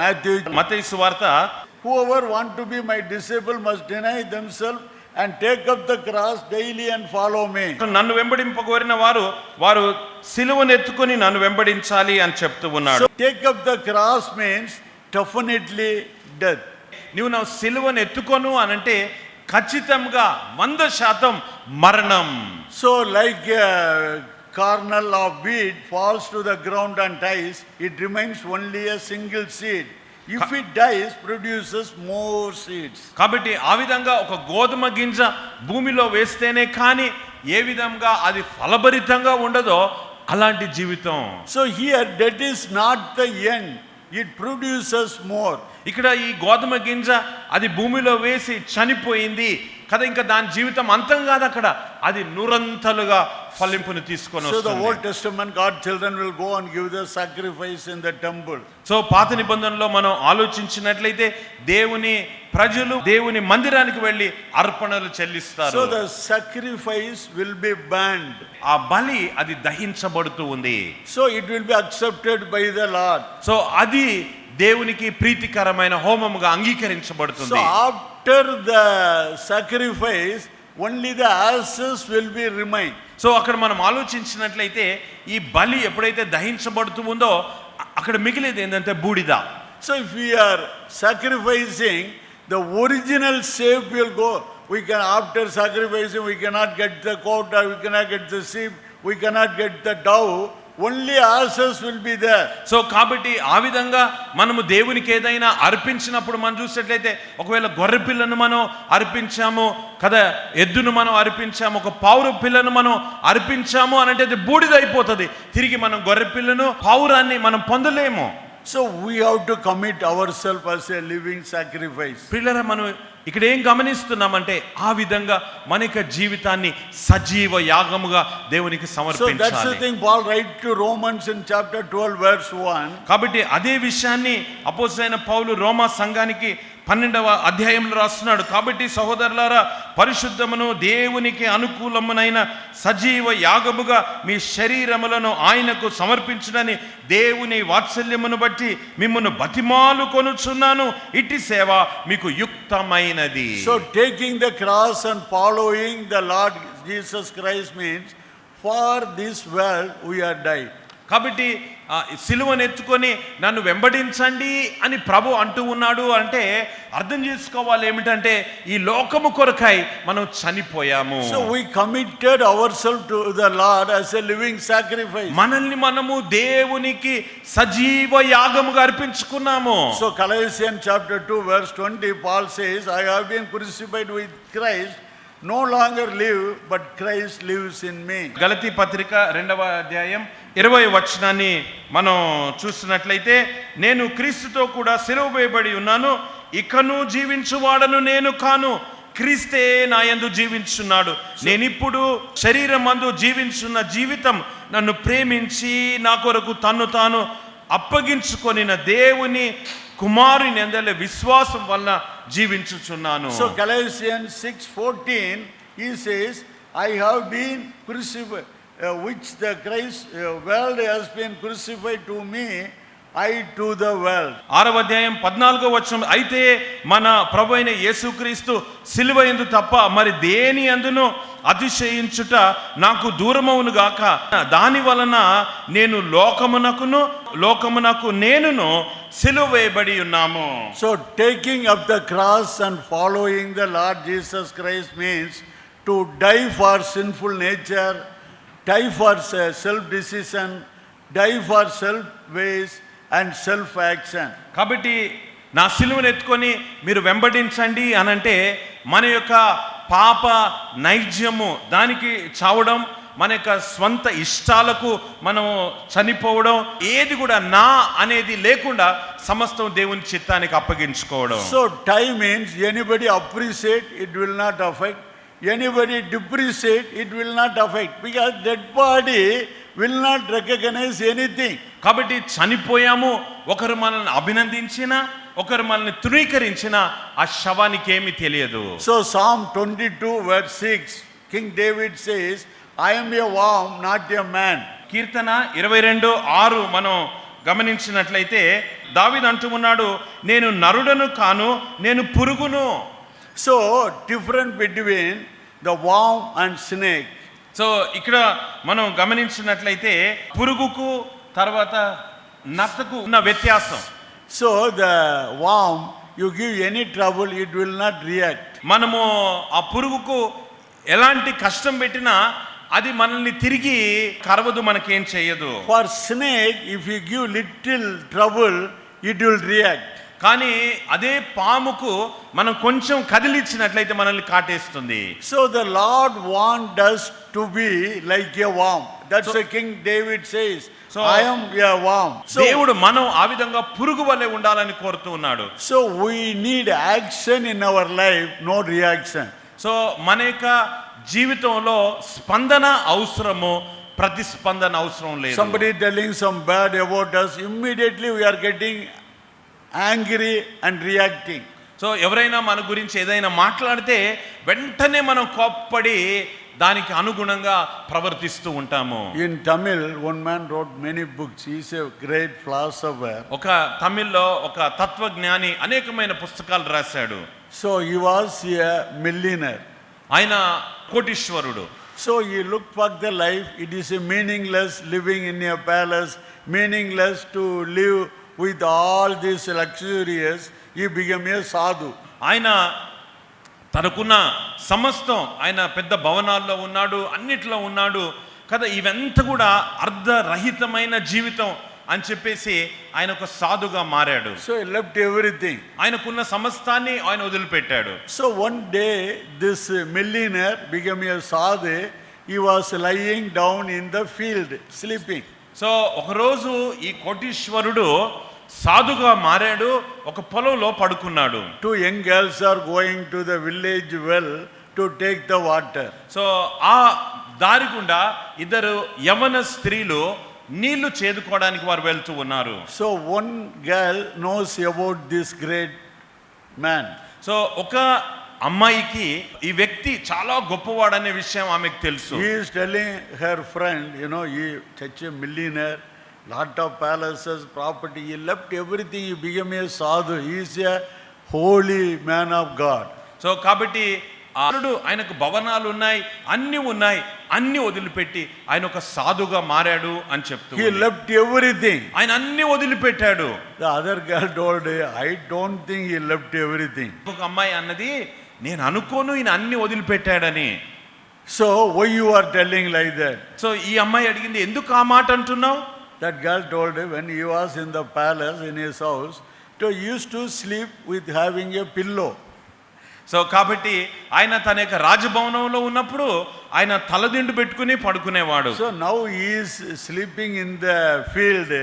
Matthew మతయు సువార్త whoever want to be my disciple must deny and take up the cross daily and follow నన్ను వెంబడింపగోరిన వారు వారు సిలువను ఎత్తుకొని నన్ను వెంబడించాలి అని చెప్తూ ఉన్నాడు. Take up the cross means definitely death నువ్వు నా సిలువను ఎత్తుకోను అని అంటే ఖచ్చితంగా వంద శాతం మరణం. So like kernel of wheat falls to the ground and dies, it remains only a single seed. If it dies, produces more seeds. కాబట్టి ఆ విధంగా ఒక గోధుమ గింజ భూమిలో వేస్తేనే కానీ ఏ విధంగా అది ఫలభరితంగా ఉండదో అలాంటి జీవితం So here, death is not the end. It produces more. ఇక్కడ ఈ గోధుమ గింజ అది భూమిలో వేసి చనిపోయింది కదా ఇంకా దాని జీవితం అంతం కాదు అక్కడ అది నురంతలుగా ఫలింపుని తీసుకొని వస్తుంది Old Testament, God children will go and give the sacrifice in the temple. So పాత నిబంధనలో మనం ఆలోచించినట్లయితే దేవుని ప్రజలు దేవుని మందిరానికి వెళ్ళి అర్పణలు చెల్లిస్తారు So the sacrifice will be burned. ఆ బలి అది దహించబడుతూ ఉంది So it will be accepted by the Lord. So అది దేవునికి ప్రీతికరమైన హోమముగా అంగీకరించబడుతుంది after the sacrifice, only the ashes will be remain. So అక్కడ మనం ఆలోచించినట్లయితే ఈ బలి ఎప్పుడైతే దహించబడుతూ ఉందో అ- అక్కడ మిగిలేది ఏంటంటే బూడిద So if we are sacrificing, the original shape will go. We can, after sacrificing, we cannot get the goat or we cannot get the sheep, we cannot get only ulcers will be will so కాబట్టి ఆ విధంగా మనము దేవునికి ఏదైనా అర్పించినప్పుడు మనం చూసినట్లయితే ఒకవేళ గొర్రె పిల్లను మనం అర్పించాము కదా ఎద్దును మనం అర్పించాము ఒక పావురు పిల్లను మనం అర్పించాము అని అంటే అది బూడిద అయిపోతుంది తిరిగి మనం గొర్రె పిల్లను పావురాన్ని మనం పొందలేము. So we have to commit our self as a living sacrifice పిల్లల మనం ఇక్కడ ఏం గమనిస్తున్నామంటే ఆ విధంగా మన యొక్క జీవితాన్ని సజీవ యాగముగా దేవునికి సమర్పించాలి. కాబట్టి అదే విషయాన్ని అపోజైన పౌలు రోమా సంఘానికి పన్నెండవ అధ్యాయంలో రాస్తున్నాడు. కాబట్టి సహోదరులారా పరిశుద్ధమును దేవునికి అనుకూలమునైన సజీవ యాగముగా మీ శరీరములను ఆయనకు సమర్పించుడని దేవుని వాత్సల్యమును బట్టి మిమ్మల్ని బతిమాలు కొనుచున్నాను. ఇట్టి సేవ మీకు యుక్తమైనది. Taking the cross and following the Lord Jesus Christ means for this world we are died. కాబట్టి సిలువ నేర్చుకొని నన్ను వెంబడించండి అని ప్రభు అంటూ ఉన్నాడు అంటే అర్థం చేసుకోవాలి ఏమిటంటే ఈ లోకము కొరకై మనం చనిపోయాము. Committed our to the Lord as a living sacrifice మనల్ని మనము దేవునికి సజీవ యాగముగా అర్పించుకున్నాము. So Galatians chapter two verse twenty policies says I have with Christ no longer live but Christ lives in me. గలతీ పత్రిక రెండవ అధ్యాయం ఇరవై వచనాన్ని మనం చూస్తున్నట్లయితే నేను క్రీస్తుతో కూడా సిలువ వేయబడి ఉన్నాను. ఇకను జీవించువాడను నేను కాను. క్రీస్తే నా యందు జీవించున్నాడు. నేనిప్పుడు శరీరం మందు జీవించున్న జీవితం నన్ను ప్రేమించి నా కొరకు తన్ను తాను అప్పగించుకొనిన దేవుని కుమారుని అందరి విశ్వాసం వలన జీవించుచున్నాను So Galatians 6:14 he says I have been crucified uh, which the Christ uh, world has been crucified to I to the world ఆరవ అధ్యాయం పద్నాలుగో వచనం అయితే మన ప్రభు అయిన యేసుక్రీస్తు సిలువ ఎందు తప్ప మరి దేని అందును అతిశయించుట నాకు దూరమవును గాక? దాని వలన నేను లోకమునకును లోకమునకు నేనును సిలువేయబడి ఉన్నాము. So taking up the cross and following the Lord Jesus Christ means to die for sinful nature die for self decision die for self waste and self action కాబట్టి నా సిలువను ఎత్తుకొని మీరు వెంబడించండి అని అంటే మన యొక్క పాప నైజ్యము దానికి చావడం మన యొక్క స్వంత ఇష్టాలకు మనం చనిపోవడం ఏది కూడా నా అనేది లేకుండా సమస్తం దేవుని చిత్తానికి అప్పగించుకోవడం. So time means anybody appreciate it will not affect anybody depreciate it will not affect because dead body will not recognise anything కాబట్టి చనిపోయాము ఒకరు మనల్ని అభినందించినా ఒకరు మనల్ని తృణీకరించినా ఆ శవానికి ఏమీ తెలియదు So Psalm 22 verse 6, King David says, I am a worm, not a man. కీర్తన ఇరవై రెండు ఆరు మనం గమనించినట్లయితే దావీదు అంటూ ఉన్నాడు నేను నరుడను కాను నేను పురుగును So, different between the worm and snake. So ఇక్కడ మనం గమనించినట్లయితే పురుగుకు తర్వాత నత్తకు ఉన్న వ్యత్యాసం. So the worm you give any trouble it will not react మనము ఆ పురుగుకు ఎలాంటి కష్టం పెట్టినా అది మనల్ని తిరిగి కరవదు మనకేం చేయదు. For snake if you give little trouble it will react కానీ అదే పాముకు మనం కొంచెం కదిలిచ్చినట్లయితే మనల్ని కాటేస్తుంది. So the Lord want us to be like a worm that's a king David says so I I'm a worm దేవుడు మనం ఆ విధంగా పురుగు వలె ఉండాలని కోరుతూ ఉన్నాడు. So we need action in our life no reaction so మన యొక్క జీవితంలో స్పందన అవసరము ప్రతిస్పందన అవసరం లేదు. Somebody telling some bad about us immediately we are getting angry and reacting so ఎవరైనా మన గురించి ఏదైనా మాట్లాడితే వెంటనే మనం కోప్పడి దానికి అనుగుణంగా ప్రవర్తిస్తూ ఉంటాము. In Tamil one man wrote many books is great philosopher ఒక తమిళ్ళో ఒక తత్వజ్ఞాని అనేకమైన పుస్తకాలు రాశాడు. సో ఈ ఎ మిల్లీనర్ ఆయన కోటీశ్వరుడు. So he look for the life it is a meaningless living in your palace meaningless to live with all these luxurious he became sadhu ఆయన తనకున్న సమస్తం ఆయన పెద్ద భవనాల్లో ఉన్నాడు అన్నిట్లో ఉన్నాడు. కదా ఇవంత కూడా అర్ధరహితమైన జీవితం అని చెప్పేసి ఆయన ఒక సాధుగా మారాడు. సో లెఫ్ట్ ఎవ్రీథింగ్ ఆయనకున్న సమస్తాన్ని ఆయన వదిలిపెట్టాడు. So one day this millionaire became your sadhu he was lying down in the field sleeping so ఒకరోజు ఈ కోటీశ్వరుడు సాధుగా మారాడు ఒక పొలంలో పడుకున్నాడు. Two young girls are going to the village well to take the water so ఆ దారి గుండా ఇద్దరు యమన స్త్రీలు నీళ్ళు చేదుకోవడానికి వారు వెళ్తూ ఉన్నారు. So one girl knows about this great man so ఒక అమ్మాయికి ఈ వ్యక్తి చాలా గొప్పవాడనే విషయం ఆమెకు తెలుసు. Is telling her friend you know he church millionaire lot of palaces property he left everything he became a sadhu is a holy man of god so కాబట్టి అరుడు ఆయనకు భవనాలు ఉన్నాయి అన్నీ ఉన్నాయి అన్ని వదిలిపెట్టి ఆయన ఒక సాధుగా మారాడు అని చెప్తూ హీ లెఫ్ట్ ఎవ్రీథింగ్ ఆయన అన్ని వదిలిపెట్టాడు. The other girl told I don't think he left everything ఒక అమ్మాయి అన్నది నేను అనుకోను ఈయన అన్ని వదిలిపెట్టాడని. So why you are telling like that so ఈ అమ్మాయి అడిగింది ఎందుకు ఆ మాట అంటున్నావు? That girl told when you was in the palace in his house to use to sleep with having a pillow so కాబట్టి ఆయన తన యొక్క రాజభవనంలో ఉన్నప్పుడు ఆయన తలదిండు పెట్టుకుని పడుకునేవాడు. So now is sleeping in the field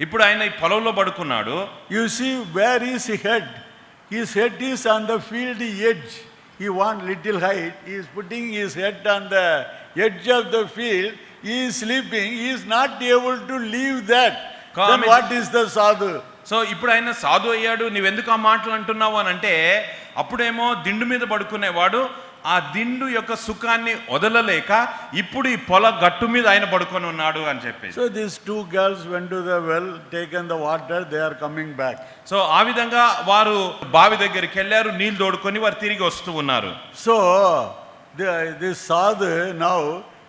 ఇప్పుడు ఆయన ఈ పొలంలో పడుకున్నాడు. You see where is head His head is on the field edge. He want little height. He is putting his head on the edge of the field. He is sleeping. He is not able to leave that. Then what is the sadhu? So ఇప్పుడు ఆయన సాధు అయ్యాడు నువ్వెందుకు ఆ మాటలు అంటున్నావు అని అంటే అప్పుడేమో దిండు మీద పడుకునేవాడు ఆ దిండు యొక్క సుఖాన్ని వదలలేక ఇప్పుడు ఈ పొల గట్టు మీద ఆయన పడుకొని ఉన్నాడు అని చెప్పి so this two girls went to the well taken the water they are coming back so ఆ విధంగా వారు బావి దగ్గరికి వెళ్ళారు నీళ్ళు తోడుకొని వారు తిరిగి వస్తూ ఉన్నారు. So the sadhu now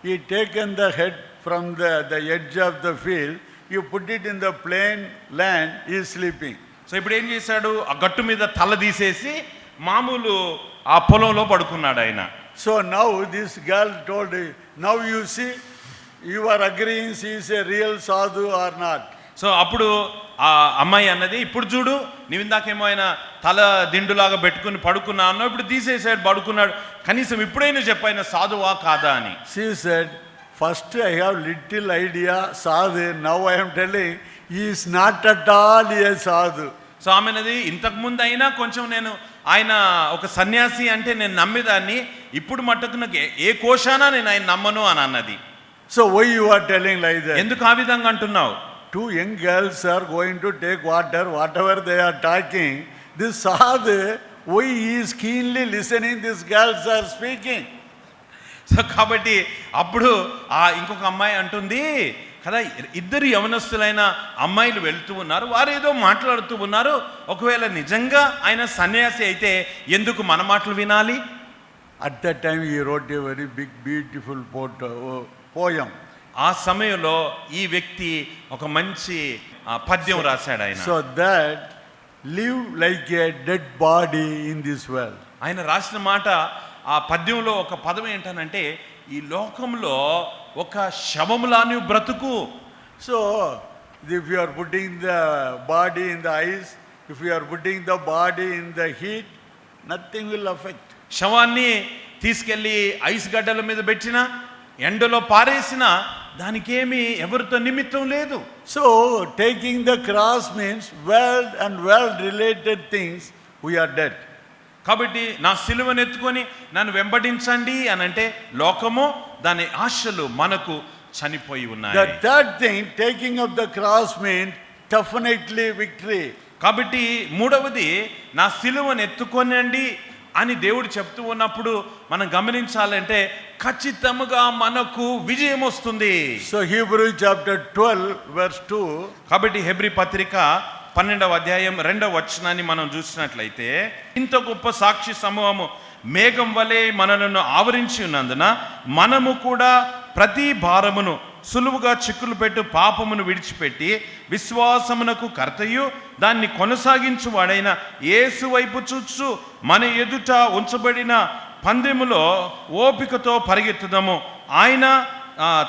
he take and the head from the the edge of the field you put it in the plain land he sleeping so ఇప్పుడు ఏం చేశాడు? ఆ గట్టు మీద తల తీసేసి మామూలు ఆ పొలంలో పడుకున్నాడు ఆయన. So now this girl told now you see you are agreeing he's a real sadhu or not so అప్పుడు ఆ అమ్మాయి అన్నది ఇప్పుడు చూడు నువ్వు ఇందాకేమో ఆయన తల దిండులాగా పెట్టుకుని పడుకున్నా అన్నో ఇప్పుడు తీసేసాడు పడుకున్నాడు. కనీసం ఇప్పుడైనా చెప్పాయన సాధువా కాదా అని. She said first I have little idea sadhu now I'm telling is not at all a sadhu so ఆమెనది ఇంతకుముందు అయినా కొంచెం నేను ఆయన ఒక సన్యాసి అంటే నేను నమ్మేదాన్ని ఇప్పుడు మట్టుకు నాకు ఏ కోశానా నేను ఆయన నమ్మను అని అన్నది. So why you are telling like ఎందుకు ఆ విధంగా అంటున్నావు? Two young girls are going to take water whatever they are talking this sadhu why is keenly listening this girls are speaking so కాబట్టి అప్పుడు ఆ ఇంకొక అమ్మాయి అంటుంది కదా ఇద్దరు యవనస్తులైన అమ్మాయిలు వెళ్తూ ఉన్నారు వారు ఏదో మాట్లాడుతూ ఉన్నారు ఒకవేళ నిజంగా ఆయన సన్యాసి అయితే ఎందుకు మన మాటలు వినాలి At that time, he wrote a very big, beautiful pot- uh, poem. ఆ సమయంలో ఈ వ్యక్తి ఒక మంచి పద్యం రాశాడు ఆయన So that live like a dead body in this world. ఆయన రాసిన మాట ఆ పద్యంలో ఒక పదం ఏంటనంటే ఈ లోకంలో ఒక శవములా నువ్వు బ్రతుకు. So if you are putting the body in the ice if you are putting the body in the heat nothing will affect శవాన్ని తీసుకెళ్ళి ఐస్ గడ్డల మీద పెట్టిన ఎండలో పారేసిన దానికేమి ఎవరితో నిమిత్తం లేదు. So taking the cross means well and well related things we are dead కాబట్టి నా సిలువను ఎత్తుకొని నన్ను వెంబడించండి అని అంటే లోకము దాని ఆశలు మనకు చనిపోయి ఉన్నాయి third thing, taking up the cross means definitely victory. కాబట్టి మూడవది నా సిలువను ఎత్తుకొనండి అని దేవుడు చెప్తూ ఉన్నప్పుడు మనం గమనించాలంటే ఖచ్చితంగా మనకు విజయం వస్తుంది So, Hebrew chapter 12, verse 2. కాబట్టి హెబ్రి పత్రిక పన్నెండవ అధ్యాయం రెండవ వచనాన్ని మనం చూసినట్లయితే ఇంత గొప్ప సాక్షి సమూహము మేఘం వలె మనలను ఆవరించి ఉన్నందున మనము కూడా ప్రతి భారమును సులువుగా చిక్కులు పెట్టు పాపమును విడిచిపెట్టి విశ్వాసమునకు కర్తయు దాన్ని కొనసాగించువాడైన యేసు వైపు చూచు మన ఎదుట ఉంచబడిన పందెములో ఓపికతో పరిగెత్తుదాము. ఆయన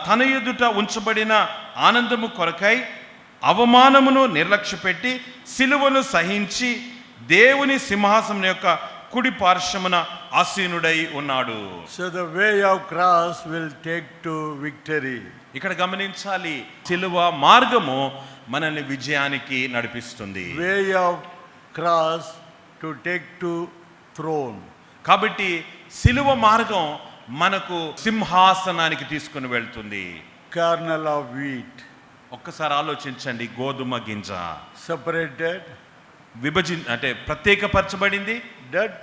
తన ఎదుట ఉంచబడిన ఆనందము కొరకై అవమానమును నిర్లక్ష్యపెట్టి సిలువను సహించి దేవుని సింహాసనం యొక్క కుడి పార్శ్వమున ఆసీనుడై ఉన్నాడు. So, the way of cross will take to victory. ఇక్కడ గమనించాలి సిలువ మార్గము మనల్ని విజయానికి నడిపిస్తుంది. Way of cross to take to throne. కాబట్టి సిలువ మార్గం మనకు సింహాసనానికి తీసుకుని వెళ్తుంది. Kernel of wheat. ఒక్కసారి ఆలోచించండి గోధుమ గింజ. Separated, విభజి అంటే ప్రత్యేకపరచబడింది. Dead,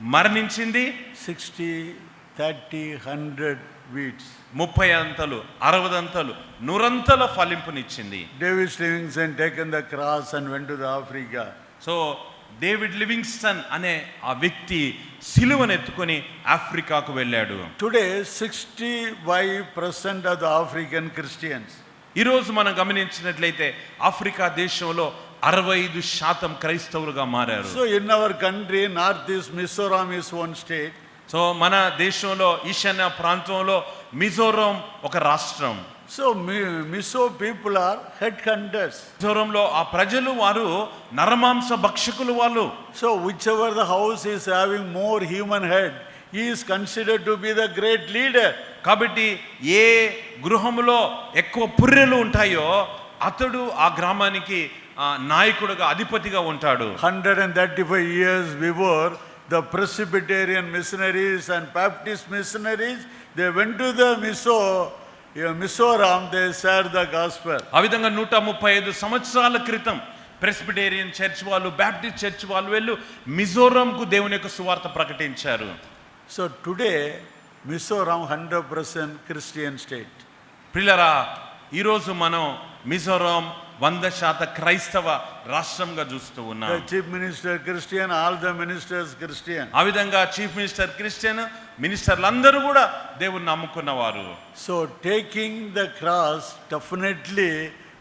మరణించింది 60, 30, 100 wheats. ముప్పై అంతలు అరవదంతలు నూరంతల ఫలింపునిచ్చింది Livingston taken the cross and went to the Africa. So David Livingstone అనే ఆ వ్యక్తి సిలువను ఎత్తుకొని ఆఫ్రికాకు వెళ్ళాడు Today, 65% of the African Christians, ఈరోజు మనం గమనించినట్లయితే ఆఫ్రికా దేశంలో అరవై ఐదు శాతం క్రైస్తవులుగా మారారు so in our country, Northeast Mizoram is one state, so మన దేశంలో ఈశాన్య ప్రాంతంలో మిజోరం ఒక రాష్ట్రం so Mi- Mizo people are headhunters. మిజోరంలో ఆ ప్రజలు వారు నరమాంస భక్షకులు వాళ్ళు So whichever the house is having more human head, he is considered to be the great leader. కాబట్టి ఏ గృహములో ఎక్కువ పుర్రెలు ఉంటాయో అతడు ఆ గ్రామానికి నాయకుడుగా అధిపతిగా ఉంటాడు. Hundred and thirty five years before the Presbyterian missionaries and Baptist missionaries they went to the Mizo Mizoram they sow the gospel ఆ విధంగా నూట ముప్పై ఐదు సంవత్సరాల క్రితం ప్రెసిబిటేరియన్ చర్చ్ వాళ్ళు బ్యాప్టిస్ట్ చర్చ్ వాళ్ళు వెళ్ళు మిజోరాంకు దేవుని యొక్క సువార్త ప్రకటించారు. So today Mizoram hundred percent Christian state పిల్లరా ఈరోజు మనం మిజోరాం వంద శాత క్రైస్తవ రాష్ట్రంగా చూస్తూ ఉన్నా. Chief minister Christian all the ministers Christian ఆ విధంగా చీఫ్ మినిస్టర్ క్రిస్టియన్ మినిస్టర్లు అందరూ కూడా దేవుణ్ణి నమ్ముకున్న వారు so taking the cross definitely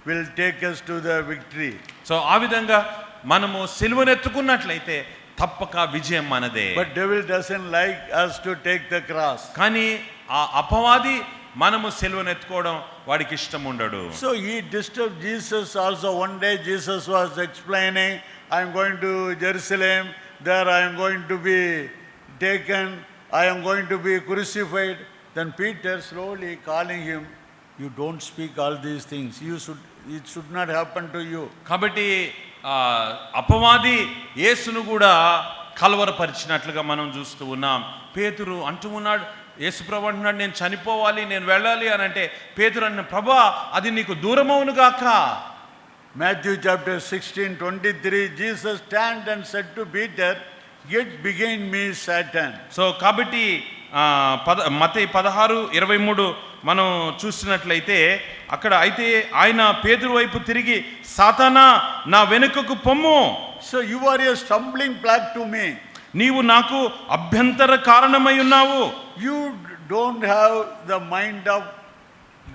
will take us to the victory so ఆ విధంగా మనము సిల్వను ఎత్తుకున్నట్లయితే తప్పక విజయం మనదే. But devil doesn't like us to take the cross కానీ ఆ అపవాది మనము సెలవును ఎత్తుకోవడం వాడికి ఇష్టం ఉండడు. సో ఈ disturb Jesus also one day Jesus was explaining I'm going to Jerusalem there I'm going to be taken I'm going to be crucified then Peter slowly calling him you don't speak all these things you should it should not happen to you కాబట్టి అపవాది ఏసును కూడా కలవరపరిచినట్లుగా మనం చూస్తూ ఉన్నాం. పేతురు అంటూ ఉన్నాడు యేసుప్రభు అంటున్నాడు నేను చనిపోవాలి నేను వెళ్ళాలి అని అంటే పేతురు అన్న ప్రభా అది నీకు దూరమవును గాక Matthew chapter 16, 23, Jesus stand and said to Peter, Get behind me, Satan. So కాబట్టి పద మత పదహారు ఇరవై మూడు మనం చూసినట్లయితే అక్కడ అయితే ఆయన పేదరు వైపు తిరిగి సాతానా నా వెనుకకు పొమ్ము So you are a stumbling block to me. నీవు నాకు అభ్యంతర కారణమై ఉన్నావు You don't have the mind of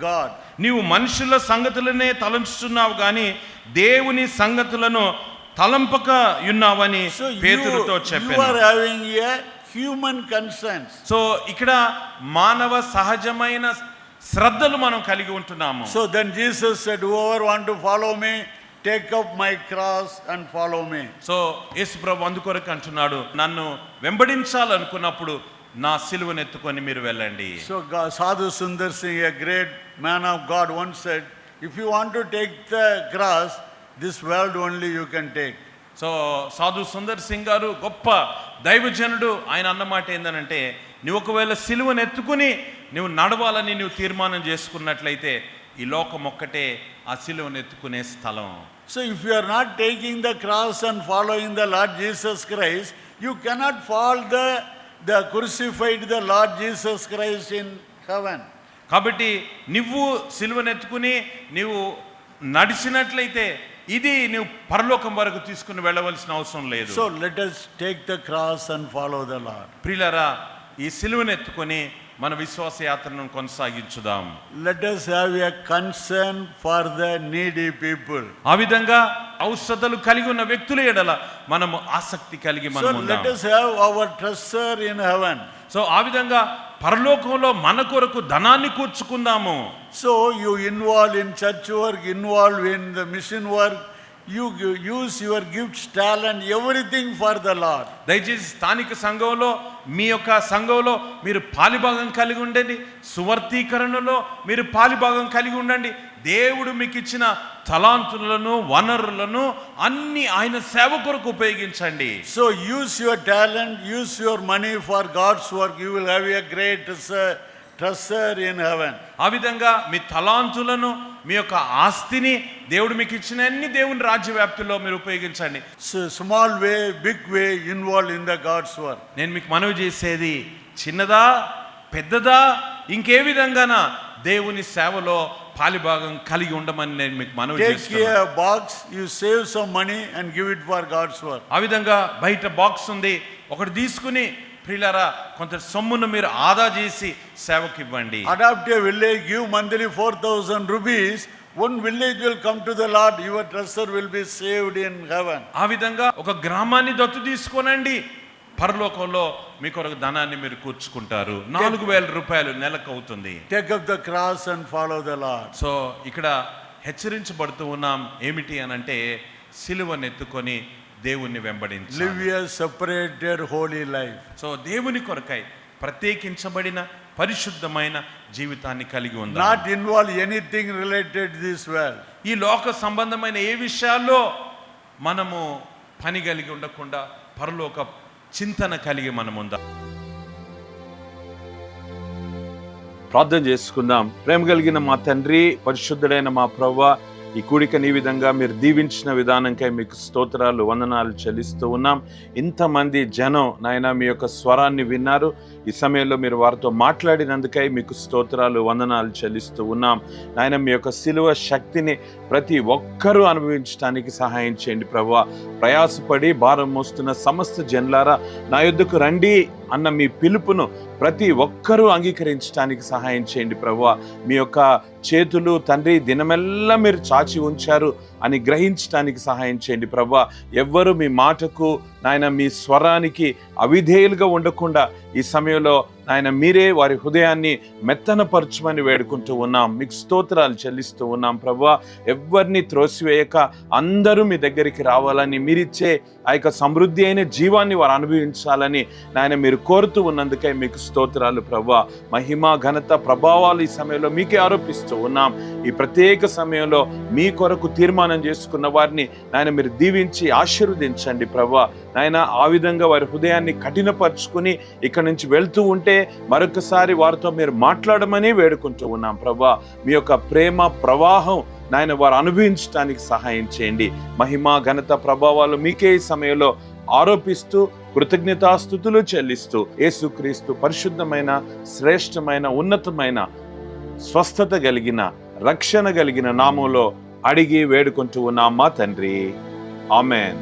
God. నీవు మనుషుల సంగతులనే తలంచుతున్నావు కానీ దేవుని సంగతులను తలంపక ఉన్నావని పేతురుతో human concerns. సో ఇక్కడ మానవ సహజమైన శ్రద్ధలు మనం కలిగి ఉంటున్నాము So then Jesus said, whoever want to follow me, take up my cross and follow me. So యేసుప్రభు అందుకొరకు అంటున్నాడు నన్ను వెంబడించాలనుకున్నప్పుడు నా సిలువను ఎత్తుకొని మీరు వెళ్ళండి So God, Sadhu Sundar Singh, a great man of God, once said, if you want to take the cross, this world only you can take. So Sadhu Sundar Singh గారు గొప్ప దైవజనుడు ఆయన అన్నమాట ఏందనంటే నువ్వు ఒకవేళ సిలువను ఎత్తుకుని నువ్వు నడవాలని నువ్వు తీర్మానం చేసుకున్నట్లయితే ఈ లోకం ఒక్కటే ఆ సిలువను ఎత్తుకునే స్థలం So if you are not taking the cross and following the Lord Jesus Christ, you cannot follow the, the crucified the Lord Jesus Christ in heaven. కాబట్టి నువ్వు సిలువను ఎత్తుకుని నీవు నడిచినట్లయితే ఇది నువ్వు పరలోకం వరకు తీసుకుని వెళ్ళవలసిన అవసరం లేదు So let us take the cross and follow the Lord. ప్రియులరా ఈ సిలువను ఎత్తుకొని మన విశ్వాస యాత్రను కొనసాగించుదాం. Let us have a concern for the needy people ఆ విధంగా ఔషధాలు కలిగి ఉన్న వ్యక్తుల ఎడల మనము ఆసక్తి కలిగి మనం ఉందాం let us have our treasure in heaven so ఆ విధంగా పరలోకంలో మన కొరకు ధనాన్ని కూర్చుకుందాము. So you involve in church work involve in the mission work you use your gifts talent everything for the lord దయచేసి స్థానిక సంఘంలో మీ యొక్క సంఘంలో మీరు పాలిభాగం కలిగి ఉండండి. సువర్తీకరణలో మీరు పాలిభాగం కలిగి ఉండండి. దేవుడు మీకు ఇచ్చిన తలాంతులను వనరులను అన్ని ఆయన సేవ కొరకు ఉపయోగించండి. So use your talent use your money for God's work you will have a great store treasure in heaven. ఆ విధంగా మీ తలాంతులను మీ యొక్క ఆస్తిని దేవుడు మీకు ఇచ్చిన అన్ని దేవుని రాజ్య వ్యాప్తిలో మీరు ఉపయోగించండి small way, big way involved in the God's work. నేను మీకు మనవి చేసేది చిన్నదా పెద్దదా ఇంకే విధంగానా దేవుని సేవలో పాలిభాగం కలిగి ఉండమని నేను మీకు మనవి చేస్తున్నాను box, you save some money and give it for God's work. ఆ విధంగా బయట బాక్స్ ఉంది ఒకటి తీసుకుని ప్రిలరా కొంత సొమ్మును మీరు ఆదా చేసి సేవకి ఇవ్వండి adopt a village give monthly four thousand rupees one village will come to the lord your treasure will be saved in heaven ఆ విధంగా ఒక గ్రామాన్ని దత్తు తీసుకోనండి. పరలోకంలో మీ కొరకు ధనాన్ని మీరు కూర్చుకుంటారు. నాలుగు వేల రూపాయలు నెలకు అవుతుంది. Take up the cross and follow the lord so ఇక్కడ హెచ్చరించబడుతూ ఉన్నాం. ఏమిటి అని అంటే సిలువ నెత్తుకొని దేవుణ్ణి వెంబడించాలి Live a separated holy life. So దేవుని కొరకై ప్రత్యేకించబడిన పరిశుద్ధమైన జీవితాన్ని కలిగి ఉందా Not involve anything related to this world. ఈ లోక సంబంధమైన ఏ విషయాల్లో మనము పని కలిగి ఉండకుండా పరలోక చింతన కలిగి మనం ఉందా ప్రార్థన చేసుకుందాం ప్రేమ కలిగిన మా తండ్రి పరిశుద్ధుడైన మా ప్రవ్వ ఈ కూడికని విధంగా మీరు దీవించిన విధానంకై మీకు స్తోత్రాలు వందనాలు చెల్లిస్తూ ఉన్నాం. ఇంతమంది జనం నాయన మీ యొక్క స్వరాన్ని విన్నారు. ఈ సమయంలో మీరు వారితో మాట్లాడినందుకై మీకు స్తోత్రాలు వందనాలు చెల్లిస్తూ ఉన్నాం. నాయన మీ యొక్క సిలువ శక్తిని ప్రతి ఒక్కరూ అనుభవించడానికి సహాయం చేయండి ప్రభా. ప్రయాసపడి భారం మోస్తున్న సమస్త జన్లారా నా యుద్ధకు రండి. అన్న మీ పిలుపును ప్రతి ఒక్కరూ అంగీకరించడానికి సహాయం చేయండి ప్రభు మీ యొక్క చేతులు తండ్రి దినమెల్లా మీరు చాచి ఉంచారు. అని గ్రహించడానికి సహాయం చేయండి. ప్రభా ఎవ్వరు మీ మాటకు నాయన మీ స్వరానికి అవిధేయులుగా ఉండకుండా ఈ సమయంలో నాయన మీరే వారి హృదయాన్ని మెత్తనపరచమని వేడుకుంటూ ఉన్నాం. మీకు స్తోత్రాలు చెల్లిస్తూ ఉన్నాం ప్రభా. ఎవరిని త్రోసివేయక అందరూ మీ దగ్గరికి రావాలని మీరిచ్చే ఆ యొక్క సమృద్ధి అయిన జీవాన్ని వారు అనుభవించాలని నాయన మీరు కోరుతూ ఉన్నందుకే మీకు స్తోత్రాలు ప్రభా. మహిమ ఘనత ప్రభావాలు ఈ సమయంలో మీకే ఆరోపిస్తూ ఉన్నాం. ఈ ప్రత్యేక సమయంలో మీ కొరకు తీర్మానం చేసుకున్న వారిని నాయన మీరు దీవించి ఆశీర్వదించండి ప్రభా. నాయన ఆ విధంగా వారి హృదయాన్ని కఠినపరుచుకుని ఇక్కడ నుంచి వెళ్తూ ఉంటే మరొకసారి వారితో మీరు మాట్లాడమని వేడుకుంటూ ఉన్నాం ప్రభా. మీ యొక్క ప్రేమ ప్రవాహం నాయన వారు అనుభవించడానికి సహాయం చేయండి. మహిమ ఘనత ప్రభావాలు మీకే ఈ సమయంలో ఆరోపిస్తూ కృతజ్ఞతాస్థుతులు చెల్లిస్తూ యేసుక్రీస్తు పరిశుద్ధమైన శ్రేష్టమైన ఉన్నతమైన స్వస్థత కలిగిన రక్షణ కలిగిన నామంలో అడిగి వేడుకుంటూ ఉన్నాం మా తండ్రి? ఆమెన్.